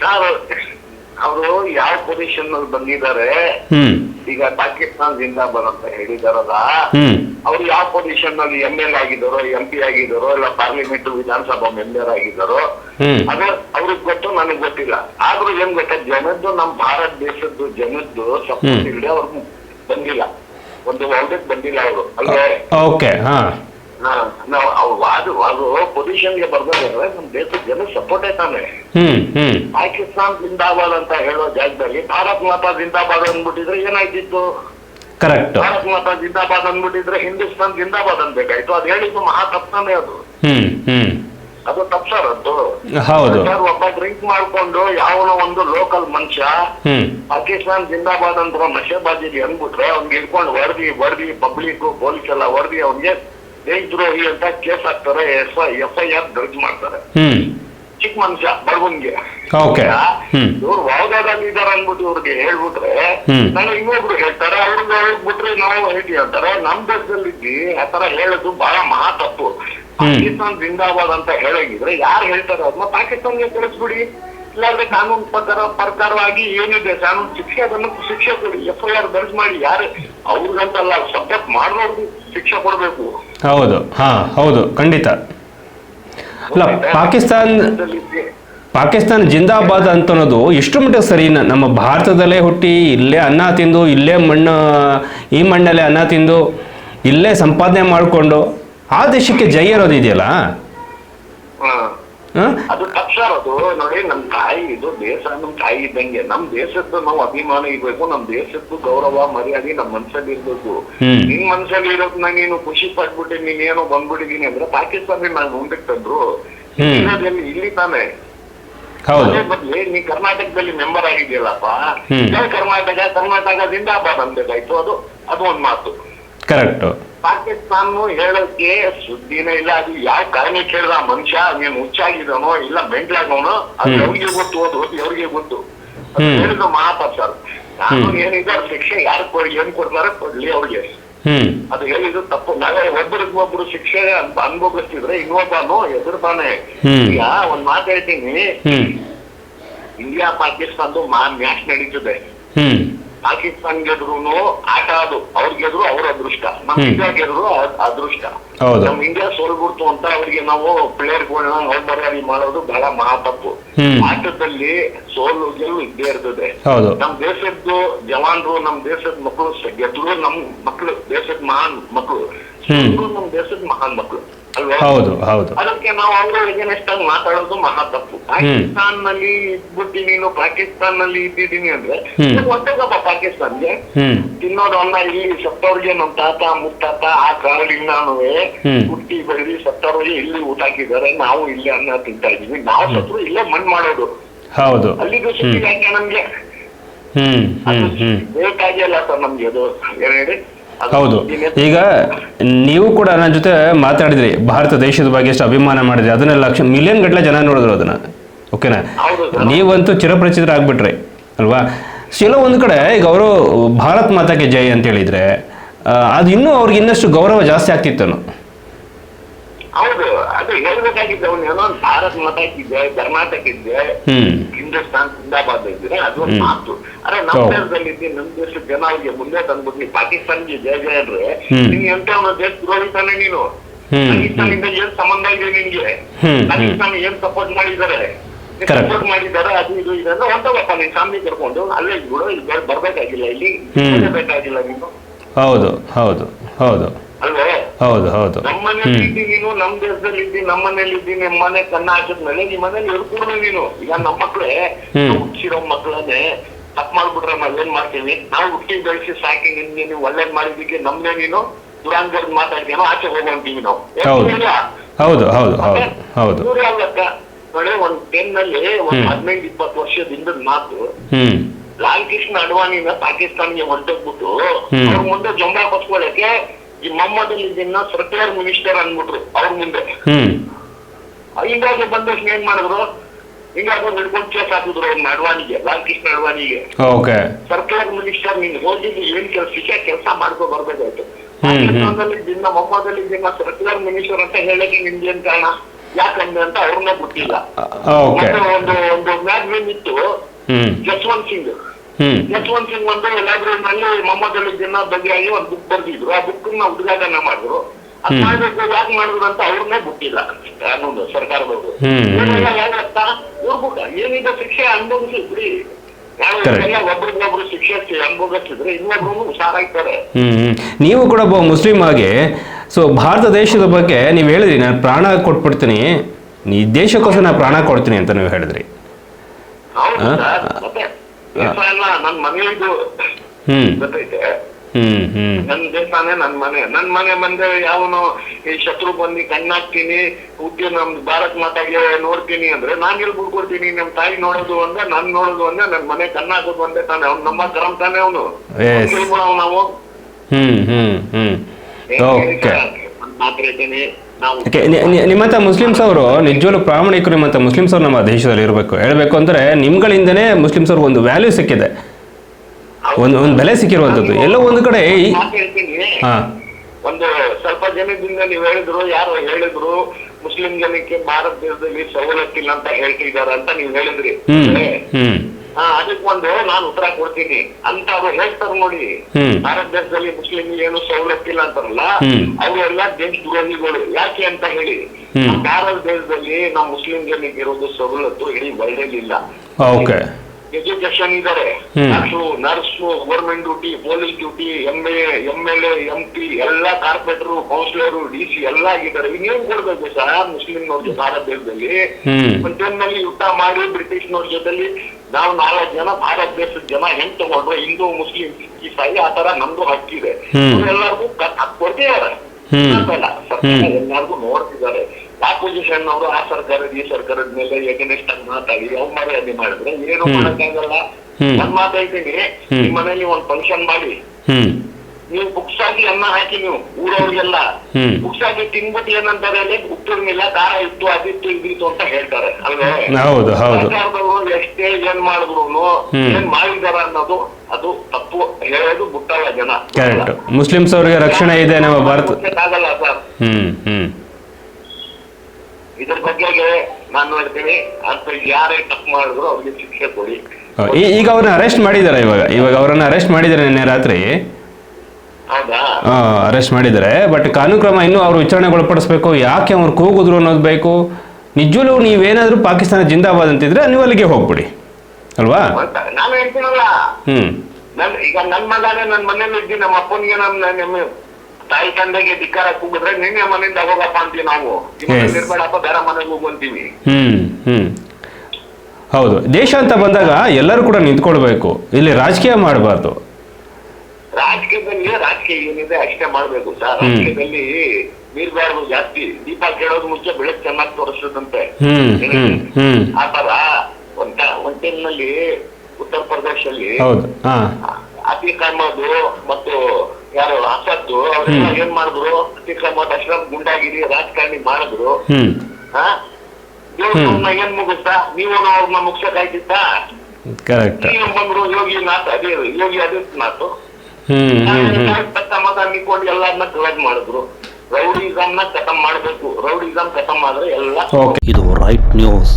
Sir ಅವರು ಯಾವ position ಅಲ್ಲಿ ಬಂದಿದ್ದಾರೆ ಈಗ ಪಾಕಿಸ್ತಾನದಿಂದ ಬರಂತ ಹೇಳಿದಾರಲ್ಲ ಅವ್ರು ಯಾವ ಪೊಸಿಷನ್ನಲ್ಲಿ ಎಂ ಎಲ್ ಆಗಿದ್ದಾರೋ ಎಂ ಪಿ ಆಗಿದ್ದಾರೋ ಇಲ್ಲ ಪಾರ್ಲಿಮೆಂಟ್ ವಿಧಾನಸಭಾ ಮೆಂಬರ್ ಆಗಿದ್ದಾರೋ ಅದ ಅವ್ರಿಗೆ ಗೊತ್ತು ನನಗೆ ಗೊತ್ತಿಲ್ಲ. ಆದ್ರೂ ಏನ್ ಗೊತ್ತಾ ಜನದ್ದು ನಮ್ಮ ಭಾರತ ದೇಶದ್ದು ಜನದ್ದು ಸಪೋರ್ಟ್ ಇಲ್ಲದೆ ಅವ್ರು ಬಂದಿಲ್ಲ. ಒಂದು ವಾದಕ್ಕೆ ಬಂದಿಲ್ಲ ಅವರು ಅಲ್ಲೇ ಓಕೆ ನಾವು ಅದು ಅದು ಪೊಸಿಷನ್ಗೆ ಬರ್ಬೇಕಾದ್ರೆ ನಮ್ಮ ದೇಶದ ಜನ ಸಪೋರ್ಟ್ ತಾನೆ. ಪಾಕಿಸ್ತಾನ್ ಜಿಂದಾಬಾದ್ ಅಂತ ಹೇಳೋ ಜಾಗದಲ್ಲಿ ಭಾರತ್ ಮಾತಾ ಜಿಂದಾಬಾದ್ ಅಂದ್ಬಿಟ್ಟಿದ್ರೆ ಏನಾಯ್ತಿತ್ತು? ಕರೆಕ್ಟ್ ಭಾರತ್ ಮಾತಾ ಜಿಂದಾಬಾದ್ ಅಂದ್ಬಿಟ್ಟಿದ್ರೆ ಹಿಂದೂಸ್ತಾನ್ ಜಿಂದಾಬಾದ್ ಅನ್ಬೇಕಾಯ್ತು ಅದು ಹೇಳಿದ್ದು ಮಹಾ ತಪ್ಪನೇ ಅದು. ಅದು ತಪ್ಪು ಅದು. ಹೌದು. ಸರ್ ಒಬ್ಬ ಡ್ರಿಂಕ್ ಮಾಡ್ಕೊಂಡು ಯಾವನೋ ಒಂದು ಲೋಕಲ್ ಮನುಷ್ಯ ಪಾಕಿಸ್ತಾನ್ ಜಿಂದಾಬಾದ್ ಅಂತ ನಶೆಬಾಜಿಗೆ ಅಂದ್ಬಿಟ್ರೆ ಅವ್ನಿಗೆ ಇಟ್ಕೊಂಡು ವರದಿ ವರದಿ ಪಬ್ಲಿಕ್ ಪೊಲೀಸ್ ಎಲ್ಲ ವರದಿ ಅವ್ನಿಗೆ ದೇಶದ್ರೋಹಿ ಅಂತ ಕೇಸ್ ಹಾಕ್ತಾರೆ ಐ ಎಫ್ ಐ ಆರ್ ದರ್ಜ್ ಮಾಡ್ತಾರೆ. ಚಿಕ್ಕ ಮನುಷ್ಯ ಬಡವನ್ಗೆ. ಇವ್ರು ವಾವದಾದಲ್ಲಿ ಇದಾರೆ ಅಂದ್ಬಿಟ್ಟು ಇವ್ರಿಗೆ ಹೇಳ್ಬಿಟ್ರೆ. ನಾನು ಇನ್ನೊಬ್ರು ಹೇಳ್ತಾರೆ ಅವ್ರಿಗೆ ಹೋಗ್ಬಿಟ್ರೆ ನಾವು ಹೇಳಿ ಅಂತಾರೆ. ನಮ್ ದೇಶದಲ್ಲಿ ಆತರ ಹೇಳೋದು ಬಹಳ ಮಹಾ ತಪ್ಪು ಪಾಕಿಸ್ತಾನ್ ಜಿಂದಾಬಾದ್ ಅಂತ ಹೇಳಂಗಿದ್ರೆ ಯಾರು ಹೇಳ್ತಾರೆ? ಅದನ್ನ ಪಾಕಿಸ್ತಾನ್ಗೆ ಕಳಿಸ್ಬಿಡಿ. ಇಲ್ಲಾಂದ್ರೆ ಕಾನೂನು ಪ್ರಕಾರ ಪ್ರಕಾರವಾಗಿ ಏನಿದೆ ಕಾನೂನು ಶಿಕ್ಷೆ ಅದನ್ನು ಶಿಕ್ಷೆ ಕೊಡಿ ಎಫ್ ಐ ಆರ್ ದರ್ಜ್ ಮಾಡಿ ಯಾರು ಅವ್ರಿಗಂತಲ್ಲ ಸಬ್ಜೆಕ್ಟ್ ಮಾಡೋರ್ಗು ಶಿಕ್ಷೆ ಕೊಡಬೇಕು. ಹೌದು ಹಾ ಹೌದು ಖಂಡಿತ. ಅಲ್ಲ ಪಾಕಿಸ್ತಾನ್ ಪಾಕಿಸ್ತಾನ ಜಿಂದಾಬಾದ್ ಅಂತ ಅನ್ನೋದು ಎಷ್ಟು ಮಟ್ಟಿಗೆ ಸರಿ? ನಮ್ಮ ಭಾರತದಲ್ಲೇ ಹುಟ್ಟಿ ಇಲ್ಲೇ ಅನ್ನ ತಿಂದು ಇಲ್ಲೇ ಮಣ್ಣು ಈ ಮಣ್ಣಲ್ಲೇ ಅನ್ನ ತಿಂದು ಇಲ್ಲೇ ಸಂಪಾದನೆ ಮಾಡಿಕೊಂಡು ಆ ದೇಶಕ್ಕೆ ಜೈ ಇರೋದು ಇದೆಯಲ್ಲ ಹಾ ಆ? ಅದು ಸರ್ ಅದು. ನೋಡಿ ನಮ್ ತಾಯಿ ಇದು ದೇಶ ನಮ್ ತಾಯಿ ಇದ್ದಂಗೆ. ನಮ್ ದೇಶದ್ದು ನಾವು ಅಭಿಮಾನ ಇರ್ಬೇಕು ನಮ್ ದೇಶದ್ದು ಗೌರವ ಮರ್ಯಾದೆ ನಮ್ ಮನ್ಸಲ್ಲಿ ಇರ್ಬೇಕು. ನಿಮ್ ನಿನ್ ಮನ್ಸಲ್ಲಿ ಇರೋದ್ನ ನೀನು ಖುಷಿ ಪಟ್ಬಿಟ್ಟು ನೀನೇನೋ ಬಂದ್ಬಿಟ್ಟಿದೀನಿ ಅಂದ್ರೆ ಪಾಕಿಸ್ತಾನ ನಾನು ಮುಂದಕ್ಕೆ ತಂದ್ರು. ಚೀನಾದಲ್ಲಿ ಇಲ್ಲಿ ತಾನೆ. ಬದ್ಲಿ ನೀ ಕರ್ನಾಟಕದಲ್ಲಿ ಮೆಂಬರ್ ಆಗಿದೆಯಲ್ಲಪ್ಪ ಕರ್ನಾಟಕ ಕರ್ನಾಟಕದಿಂದ ಬಂದಾಯ್ತು ಅದು ಅದು ಒಂದ್ ಮಾತು. ಕರೆಕ್ಟು ಪಾಕಿಸ್ತಾನ ಹೇಳಕ್ಕೆ ಸುದ್ದಿನೇ ಇಲ್ಲ. ಅದು ಯಾವ ಕಾರಣ ಕೇಳಿದ ಆ ಮನುಷ್ಯ? ನೀನು ಹುಚ್ಚಾಗಿದ್ದಾನೋ ಇಲ್ಲ ಮೆಂಟ್ಲಾಗೋನು? ಅದು. ಅವ್ರಿಗೆ ಗೊತ್ತು ಅದು ಅವ್ರಿಗೆ ಗೊತ್ತು. ಹೇಳಿದ ಮಹಾಪಾಪ ಸರ್ ನಾನು ಏನಿದೆ ಶಿಕ್ಷೆ ಯಾರು ಕೊಡಿ ಏನ್ ಕೊಡ್ತಾರೆ ಕೊಡ್ಲಿ ಅವ್ರಿಗೆ. ಅದು ಹೇಳಿದ್ರು ತಪ್ಪು. ನಾವೇ ಒಬ್ಬರಿಗೊಬ್ರು ಶಿಕ್ಷೆ ಅಂತ ಅನುಭವಿಸ್ತಿದ್ರೆ ಇನ್ನೊಬ್ಬನು ಎದುರ್ತಾನೆ. ಯಾ ಈಗ ಒಂದ್ ಮಾತಾಡ್ತೀನಿ ಹೇಳ್ತೀನಿ. ಇಂಡಿಯಾ ಪಾಕಿಸ್ತಾನದು ಮಾನ್ ಮ್ಯಾಚ್ ನಡೀತದೆ. ಪಾಕಿಸ್ತಾನ್ ಗೆದ್ರು ಆಟ ಅದು ಅವ್ರ ಗೆದ್ರು ಅವ್ರ ಅದೃಷ್ಟ ನಮ್. ಇಂಡಿಯಾ ಗೆದ್ರು ಅದೃಷ್ಟ. ನಮ್ ಇಂಡಿಯಾ ಸೋಲ್ಬಿಡ್ತು ಅಂತ ಅವ್ರಿಗೆ ನಾವು ಪ್ಲೇಯರ್ಗಳನ್ನ ಅವಮರ್ಯಾದೆ ಮಾಡೋದು ಬಹಳ ಮಹಾ ತಪ್ಪು ಹ್ಮ್. ಆಟದಲ್ಲಿ ಸೋಲು ಗೆಲುವು ಇದ್ದೇ ಇರ್ತದೆ ನಮ್ ದೇಶದ್ದು ಜವಾನ್ರು ನಮ್ ದೇಶದ ಮಕ್ಕಳು ಗೆದ್ರು ನಮ್ ಮಕ್ಕಳು ದೇಶದ ಮಹಾನ್ ಮಕ್ಕಳು. ನಮ್ ದೇಶದ ಮಹಾನ್ ಮಕ್ಕಳು ಅಲ್ವಾ? ಹೌದು ಹೌದು. ಅದಕ್ಕೆ ನಾವು ಅವರ ಎಗೇನೆಸ್ಟ್ ಆಗಿ ಮಾತಾಡೋದು ಮಹಾ ತಪ್ಪು. ಪಾಕಿಸ್ತಾನ್ನಲ್ಲಿ ಇದ್ಬಿಟ್ಟು ನೀನು ಪಾಕಿಸ್ತಾನ್ನಲ್ಲಿ ಇದ್ದಿದ್ದೀನಿ ಅಂದ್ರೆ ಒಟ್ಟಗಪ್ಪ ಪಾಕಿಸ್ತಾನ್ಗೆ. ತಿನ್ನೋದು ಅನ್ನ ಇಲ್ಲಿ ಸತ್ತವ್ರಿಗೆ ನಮ್ ತಾತ ಮುತ್ತಾತ ಆ ಕಾರ್ಡ್ ಹ್ಮ್. ಹುಟ್ಟಿ ಬೆಳೆದಿ ಸತ್ತವ್ರಿಗೆ ಇಲ್ಲಿ ಊಟ ಹಾಕಿದ್ದಾರೆ. ನಾವು ಇಲ್ಲಿ ಅನ್ನ ತಿಂತಾ ಇದೀವಿ ನಾವು ಸತ್ರು ಇಲ್ಲೇ ಮಣ್ ಮಾಡೋದು. ಹೌದು. ಅಲ್ಲಿಗೂ ಯಾಕೆ ನಮ್ಗೆ. ಹ್ಮ್. ಬೇಕಾಗಿಲ್ಲ ಸರ್ ನಮ್ಗೆ ಅದು. ಏನ್ ಹೇಳಿ? ಹೌದು. ಈಗ ನೀವು ಕೂಡ ನನ್ನ ಜೊತೆ ಮಾತಾಡಿದ್ರಿ. ಭಾರತ ದೇಶದ ಬಗ್ಗೆ ಎಷ್ಟು ಅಭಿಮಾನ ಮಾಡಿದ್ರಿ. ಅದನ್ನ ಲಕ್ಷ ಮಿಲಿಯನ್ ಗಟ್ಟಲೆ ಜನ ನೋಡಿದ್ರು ಅದನ್ನ. ಓಕೆನಾ. ನೀವಂತೂ ಚಿರಪರಿಚಿತರ ಆಗ್ಬಿಟ್ರಿ. ಅಲ್ವಾ? ಶಿಲ ಒಂದ್ ಕಡೆ ಈಗ ಅವರು ಭಾರತ್ ಮಾತಾಕೆ ಜೈ ಅಂತ ಹೇಳಿದ್ರೆ ಅದು ಇನ್ನೂ ಅವ್ರಿಗೆ ಇನ್ನಷ್ಟು ಗೌರವ ಜಾಸ್ತಿ ಆಗ್ತಿತ್ತನು ಹೌದು ಅದು ಹೇಳ್ಬೇಕಾಗಿದ್ದ ಅವ್ನು ಏನೋ ಒಂದು ಭಾರತ್ ಮತಕ್ಕಿದ್ದೆ ಕರ್ನಾಟಕ ಇದ್ದೆ ಹಿಂದೂಸ್ತಾನ್ ಜಿಂದಾಬಾದ್ ಇದ್ರೆ ಅದು ಒಂದು ಮಾತು. ಅರೆ ನಮ್ಮ. ದೇಶದಲ್ಲಿ ಇದ್ದಿ ನಮ್ ದೇಶದ ಜನ ಅವ್ರಿಗೆ ಮುಂದೆ ತಂದ್ಬಿಟ್ಟು ಪಾಕಿಸ್ತಾನ್ಗೆ ಜಯ ಜಯ ಅಂದ್ರೆ. ನೀನ್ ಎಂತ ಅವನ ದೇಶ ದ್ರೋಹಿತಾನೆ ನೀನು? ಪಾಕಿಸ್ತಾನಿಂದ ಏನ್ ಸಂಬಂಧ ಇದೆ ನಿನ್ಗೆ. ಪಾಕಿಸ್ತಾನ ಏನ್ ಸಪೋರ್ಟ್ ಮಾಡಿದ್ದಾರೆ. ಸಪೋರ್ಟ್ ಮಾಡಿದ್ದಾರೆ? ಅದು ಇದು ಇದೆ ಅಂದ್ರೆ ಹೊಂಟೋಗಪ್ಪ ನೀನ್ ಸಾಮಿ ಕರ್ಕೊಂಡು ಅಲ್ಲೇ ಬಿಡು ಇಲ್ಲಿ. ಬರ್ಬೇಕಾಗಿಲ್ಲ ಇಲ್ಲಿ ಬೇಕಾಗಿಲ್ಲ ನೀನು. ಹೌದು ಹೌದು ಹೌದು. ಹೌದು ಹೌದು. ನಮ್ಮ ಮನೇಲಿ ಇದ್ದಿ ನೀನು ನಮ್ ದೇಶದಲ್ಲಿ ಇದ್ದಿ ನಮ್ಮ ಮನೇಲಿ ಇದ್ದಿ ನಿಮ್ಮ ಮನೆ ಕನ್ನ ಹಾಕಿದ್ಮೇಲೆ ನಿಮ್ಮ ಮನೇಲಿ ಇರ್ಕೂಡ್ದು ನೀನು. ಈಗ ನಮ್ಮ ಮಕ್ಳೇ ಹ್ಮ್. ಹುಟ್ಟಿರೋ ಮಕ್ಳನ್ನೇ ತಪ್ಪು ಮಾಡ್ಬಿಟ್ರೆ ನಾವ್ ಏನ್ ಮಾಡ್ತೀವಿ? ನಾವು ಹುಟ್ಟಿ ಬೆಳೆಸಿ ಸಾಕಿ ನಿನ್ಗೆ ನೀವು ಒಳ್ಳೇದ್ ಮಾಡಿದ್ದಕ್ಕೆ ನಮ್ಗೆ ನೀನು ದುರಾಂಗದ ಮಾತಾಡ್ತೀನೋ ಆಚೆ ಹೋಗಂತೀವಿ ನಾವು. ಹೌದು. ಹೌದು ಹೌದು ಹೌದು ಹೌದು. ನೋಡಿ ಒಂದ್ ಟೆನ್ನಲ್ಲಿ ಒಂದ್ ಹ್ಮ್. ಹದಿನೈದು ಇಪ್ಪತ್ತು ವರ್ಷದ ಮಾತು. ಹ್ಮ್. ಲಾಲ್ ಕೃಷ್ಣ ಅಡ್ವಾಣಿನ ಪಾಕಿಸ್ತಾನ್ಗೆ ಹೊಂಟೋಗ್ಬಿಟ್ಟು ಹ್ಮ್. ಅವ್ರ ಮುಂದೆ ಜೊಂಬ ಬಸ್ಕೊಳಕ್ಕೆ ಈ ಮೊಹಮ್ಮದ್ ಇದನ್ನ ಸರ್ಕ್ಯುಲರ್ ಮಿನಿಸ್ಟರ್ ಅನ್ಬಿಟ್ರು ಅವ್ರ ಮುಂದೆ. ಹಿಂಗಾಗಿ ಬಂದಷ್ಟು ಏನ್ ಮಾಡಿದ್ರು? ಹಿಂಗಾಗಿ ಹಿಡ್ಕೊಂಡು ಕೇಸ್ ಹಾಕಿದ್ರು ಅವ್ರ ಅಡ್ವಾಣಿಗೆ ಲಾಲ್ ಕೃಷ್ಣ ಅಡ್ವಾಣಿಗೆ. ಓಕೆ. ಸರ್ಕ್ಯುಲರ್ ಮಿನಿಸ್ಟರ್ ನೀನ್ ಹೋಗಿದ್ದು ಏನ್ ಕೆಲಸ? ವಿಷಯ ಕೆಲಸ ಮಾಡ್ಕೊ ಬರ್ಬೇಕಾಯ್ತು. ದಿನ ಮೊಹಮ್ಮದಲ್ಲಿ ದಿನ ಸರ್ಕ್ಯುಲರ್ ಮಿನಿಸ್ಟರ್ ಅಂತ ಹೇಳಕ್ಕೆ ನಿಮ್ಗೇನ್ ಕಾರಣ? ಯಾಕಂದ್ರೆ ಅಂತ ಅವ್ರನ್ನ ಗೊತ್ತಿಲ್ಲ. ಒಂದು ಒಂದು ಮ್ಯಾಗ್ಝಿನ್ ಇತ್ತು. ಜಸ್ವಂತ್ ಸಿಂಗ್. ಯಶವಂತ್ ಸಿಂಗ್ ಒಂದು ಲೈಬ್ರರಿನಲ್ಲಿ ಮೊಹಮ್ಮದ್ ಅಲಿ ಬಗ್ಗೆ ಅಲ್ಲಿ ಒಂದು ಬುಕ್ ಬರ್ದಿದ್ರು ಆ ಬುಕ್ನ ಉದ್ಘಾಟನೆ ಮಾಡಿದ್ರು. ಯಾಕೆ ಮಾಡಿದ್ರು ಅಂತ ಅವ್ರನ್ನೇ ಬಿಟ್ಟಿಲ್ಲ. ಕಾನೂನು ಸರ್ಕಾರದವರು. ಯಾಕತ್ತ ಇವ್ರ ಬುಕ್ ಏನಿದ ಶಿಕ್ಷೆ ಅನುಭವಿಸಿ ಬಿಡಿ ಒಬ್ರಿಗೊಬ್ರು ಶಿಕ್ಷೆ ಅನುಭವಿಸಿದ್ರೆ ಇನ್ನೊಬ್ರು ಹುಷಾರಾಗ್ತಾರೆ. ಹ್ಮ್ ಹ್ಮ್. ನೀವು ಕೂಡ ಒಬ್ಬ ಮುಸ್ಲಿಂ ಆಗಿ ಸೊ ಭಾರತ ದೇಶದ ಬಗ್ಗೆ ನೀವು ಹೇಳಿದ್ರಿ ನಾನು ಪ್ರಾಣ ಕೊಟ್ಬಿಡ್ತೀನಿ. ಈ ದೇಶಕ್ಕೋಸ್ಕರ ನಾನು ಪ್ರಾಣ ಕೊಡ್ತೀನಿ ಅಂತ ನೀವು ಹೇಳಿದ್ರಿ. ದೇಶ ಎಲ್ಲ ನನ್ ಮನೆಯದು ಗೊತ್ತೈತೆ. ಹ್ಮ್ ಹ್ಮ್. ನನ್ ದೇಶಾನೇ ನನ್ ಮನೆ. ನನ್ ಮನೆ ಮುಂದೆ ಯಾವನು ಈ ಶತ್ರು ಬಂದು ಕಣ್ಣಾಕ್ತೀನಿ ಹುಟ್ಟಿ ನಮ್ ಭಾರತ್ ಮಾತಾಗೆ ನೋಡ್ತೀನಿ ಅಂದ್ರೆ ನಾನ್ ಎಲ್ಲಿ ಬಿಡ್ಕೊಡ್ತೀನಿ ನಮ್ ತಾಯಿ ನೋಡೋದು ಅಂದ್ರೆ ನಾನ್ ನೋಡೋದು ಅಂದ್ರೆ ನನ್ ಮನೆ ಕಣ್ಣಾಕೋದು ಅಂದ್ರೆ ತಾನೆ ಅವ್ನು ನಮ್ಮ ಕರಂ ತಾನೆ ಅವನು. ನಾವು? ಹ್ಮ್ ಹ್ಮ್ ಹ್ಮ್ ನಿಮ್ಮಂಥ ಮುಸ್ಲಿಮ್ಸ್ ಅವರು ನಿಜವಾಗ್ಲೂ ಪ್ರಾಮಾಣಿಕರು ನಿಮ್ಮಂಥ ಮುಸ್ಲಿಮ್ಸ್ ಅವ್ರು ನಮ್ಮ ದೇಶದಲ್ಲಿ ಇರಬೇಕು. ಹೇಳಬೇಕು ಅಂದರೆ ನಿಮ್ಗಳಿಂದನೇ ಮುಸ್ಲಿಮ್ಸ್ ಅವ್ರಿಗೆ ಒಂದು ವ್ಯಾಲ್ಯೂ ಸಿಕ್ಕಿದೆ. ಒಂದು ಒಂದು ಬೆಲೆ ಸಿಕ್ಕಿರುವಂಥದ್ದು. ಎಲ್ಲೋ ಒಂದು ಕಡೆ ಹಾಂ. ಒಂದು ಸ್ವಲ್ಪ ಜನದಿಂದ ನೀವು ಹೇಳಿದ್ರು ಯಾರು ಹೇಳಿದ್ರು ಮುಸ್ಲಿಂ ಜನಕ್ಕೆ ಭಾರತ ದೇಶದಲ್ಲಿ ಸವಲತ್ತಿಲ್ಲ ಅಂತ ಹೇಳ್ತಿದ್ದಾರೆ ಅಂತ ನೀವು ಹೇಳಿದ್ರಿ. ಅದಕ್ಕೆ ಒಂದು ನಾನು ಉತ್ತರ ಕೊಡ್ತೀನಿ. ಅಂತ ಅವ್ರು ಹೇಳ್ತಾರೆ ನೋಡಿ. ಭಾರತ ದೇಶದಲ್ಲಿ ಮುಸ್ಲಿಂ ಏನು ಸವಲತ್ತಿಲ್ಲ ಅಂತಾರಲ್ಲ. ಅವರೆಲ್ಲ ದೇಶ ದುರಂಗಿಗಳು ಯಾಕೆ ಅಂತ ಹೇಳಿ ಭಾರತ ದೇಶದಲ್ಲಿ ನಮ್ಮ ಮುಸ್ಲಿಂ ಜನಕ್ಕೆ ಇರೋದು ಸವಲತ್ತು ಇಡೀ ವರ್ಲ್ಡ್ ಇಲ್ಲ. ಎಜುಕೇಶನ್ ಇದಾರೆ nurse nurse government duty police duty M A M L A M P ಎಲ್ಲ ಕಾರ್ಪೊರೇಟರ್ ಕೌನ್ಸಿಲರು ಡಿ ಸಿ ಎಲ್ಲ ಆಗಿದ್ದಾರೆ. ಇನ್ನೇನ್ ಕೊಡ್ಬೇಕು ಸರ್ ಮುಸ್ಲಿಂನವ್ರಿಗೆ ಭಾರತ ದೇಶದಲ್ಲಿ? ಯುದ್ಧ ಮಾಡಿ ಬ್ರಿಟಿಷ್ನವ್ರ ಜೊತೆಲಿ ನಾವು ನಾಲ್ಕು ಜನ ಭಾರತ ದೇಶದ ಜನ ಹೆಂಗ್ ತಗೊಂಡ್ರೆ ಹಿಂದೂ ಮುಸ್ಲಿಂ ಇಸಾಯಿ ಆ ತರ ನಮ್ದು ಹಕ್ಕಿದೆ. ಎಲ್ಲರಿಗೂ ಕೊಡ್ತಿದ್ದಾರೆ. ಎಲ್ಲಾರ್ಗು ನೋಡ್ತಿದ್ದಾರೆ. ಆಪೋಸಿಷನ್ ಅವರು ಆ ಸರ್ಕಾರದ ಈ ಸರ್ಕಾರದ ಮೇಲೆ ಎಗನೆಸ್ಟ್ ಆಗಿ ಮಾತಾಡಿ ಅವಮರ್ಯಾದೆ ಮಾಡಿದ್ರೆ ಏನು. ಮಾಡಕ್ಕಾಗಲ್ಲ. ನನ್ ಮಾತಾಡ್ತೀನಿ. ನಿಮ್ ಮನೇಲಿ ಒಂದ್ ಫಂಕ್ಷನ್ ಮಾಡಿ. ನೀವು ಬುಕ್ಸ್ ಆಗಿ ಅನ್ನ ಹಾಕಿ ನೀವು ಊರವ್ರಿಗೆಲ್ಲ. ಬುಕ್ಸ್ ಆಗಿ ತಿನ್ಬಿಟ್ಟು ಏನಂತಾರೆ ಅಲ್ಲಿ ಉಪ್ಪಿರ್ನಿಲ್ಲ ಖಾರ ಇತ್ತು ಅದಿತ್ತು ಇದಿತ್ತು ಅಂತ ಹೇಳ್ತಾರೆ ಅಲ್ವೇ? ಸರ್ಕಾರದವರು ಎಷ್ಟೇ ಏನ್ ಮಾಡಿದ್ರು. ಏನ್ ಮಾಡಿದಾರ ಅನ್ನೋದು ಅದು ತಪ್ಪು ಹೇಳೋದು ಬುಟ್ಟಲ್ಲ ಜನ. ಕರೆಕ್ಟ್ ಮುಸ್ಲಿಮ್ಸ್ ಅವರಿಗೆ ರಕ್ಷಣೆ ಇದೆ ನಮ್ಮ ಭಾರತ ಆಗಲ್ಲ ಸರ್. ಇದ್ರ ಬಗ್ಗೆ ನಾನು ಹೇಳ್ತೀನಿ ಅಂತ ಯಾರೇ ತಪ್ಪು ಮಾಡಿದ್ರು ಅವ್ರಿಗೆ ಶಿಕ್ಷೆ ಕೊಡಿ. ಈಗ ಅವ್ರನ್ನ ಅರೆಸ್ಟ್ ಮಾಡಿದಾರೆ ಇವಾಗ. ಇವಾಗ ಅವರನ್ನ ಅರೆಸ್ಟ್ ಮಾಡಿದಾರೆ ನಿನ್ನೆ ರಾತ್ರಿ. ಅರೆಸ್ಟ್ ಮಾಡಿದ್ದಾರೆ. ಬಟ್ ಕಾನೂನು ಕ್ರಮ ಇನ್ನೂ ಅವರು ವಿಚಾರಣೆಗೊಳಪಡಿಸ್ಬೇಕು ಯಾಕೆ ಅವ್ರು ಕೂಗಿದ್ರು ಅನ್ನೋದು ಬೇಕು? ನಿಜವಲ್ಲೂ ನೀವೇನಾದರೂ ಪಾಕಿಸ್ತಾನ ಜಿಂದಾಬಾದ್ ಅಂತಿದ್ರೆ ನೀವು ಅಲ್ಲಿಗೆ ಹೋಗ್ಬಿಡಿ. ಅಲ್ವಾ? ಅಂತ ನಾನು ಹೇಳ್ತೀನಲ್ಲ ಹ್ಮ್. ನನ್ ಈಗ ನನ್ ಮಗನೇ ನನ್ನ ಮನೇಲಿ ಇದ್ದಿ ನಮ್ಮ ಅಪ್ಪನಿಗೆ ನಮ್ಮ ನಮ್ಮ ತಾಯಿ ತಂದೆಗೆ ಧಿಕ್ಕಾರ ಕೂಗಿದ್ರೆ ನಿನ್ನೆ ಮನೆಯಿಂದ ಹೋಗಪ್ಪ ಅಂತೀವಿ ನಾವು. ನಿರ್ಬೇಡಪ್ಪ ಬೇರೆ ಮನೆಗೆ ಹೋಗು ಅಂತೀವಿ. ಹ್ಮ್ ಹ್ಮ್. ಹೌದು. ದೇಶ ಅಂತ ಬಂದಾಗ ಎಲ್ಲರೂ ಕೂಡ ನಿಂತ್ಕೊಳ್ಬೇಕು. ಇಲ್ಲಿ ರಾಜಕೀಯ ಮಾಡಬಾರ್ದು. ರಾಜಕೀಯದಲ್ಲಿ ರಾಜಕೀಯ ಏನಿದೆ ಅಷ್ಟೇ ಮಾಡ್ಬೇಕು ಸರ್. ಅಲ್ಲಿ ರಾಜಕೀಯದಲ್ಲಿ ನೀರ್ಬಾರ್ದು ಜಾಸ್ತಿ. ದೀಪ ಕೇಳೋದು ಮುಂಚೆ ಬೆಳೆ ಚೆನ್ನಾಗಿ ತೋರಿಸ್ತದಂತೆ ಆ ತರ ಒಂದ್ ಟ- ಉತ್ತರ ಪ್ರದೇಶಲ್ಲಿ ಅತಿಕ್ರಮದು ಮತ್ತು ಯಾರು ಅಸದ್ದು ಅವರೆಲ್ಲ. ಏನ್ ಮಾಡಿದ್ರು? ಅತಿಕ್ರಮ ಅಶ್ರಫ್ ಗುಂಡಾಗಿರಿ ರಾಜಕಾರಣಿ ಮಾಡಿದ್ರು. ಹಾ? ಏನ್ ಮುಗಿಸ್ತಾ? ನೀವು ಅವ್ರನ್ನ ಮುಗಿಸಕ್ಕಾಯ್ತಿತ್ತ? ಕರೆಕ್ಟ್ ಬಂದ್ರು ಯೋಗಿ ನಾಥ್ ಅದೇ ಯೋಗಿ ಆದಿತ್ಯನಾಥ್. ನಿಂತ್ಕೊಂಡು ಎಲ್ಲರನ್ನ ಕಲೆಕ್ಟ್ ಮಾಡಿದ್ರು. ರೌಡಿಸಮ್ನ ಖತಮ್ ಮಾಡಬೇಕು. ರೌಡಿಸಮ್ ಖತಮ್ ಆದ್ರೆ ಎಲ್ಲ ಓಕೆ ಇದು ರೈಟ್ ನ್ಯೂಸ್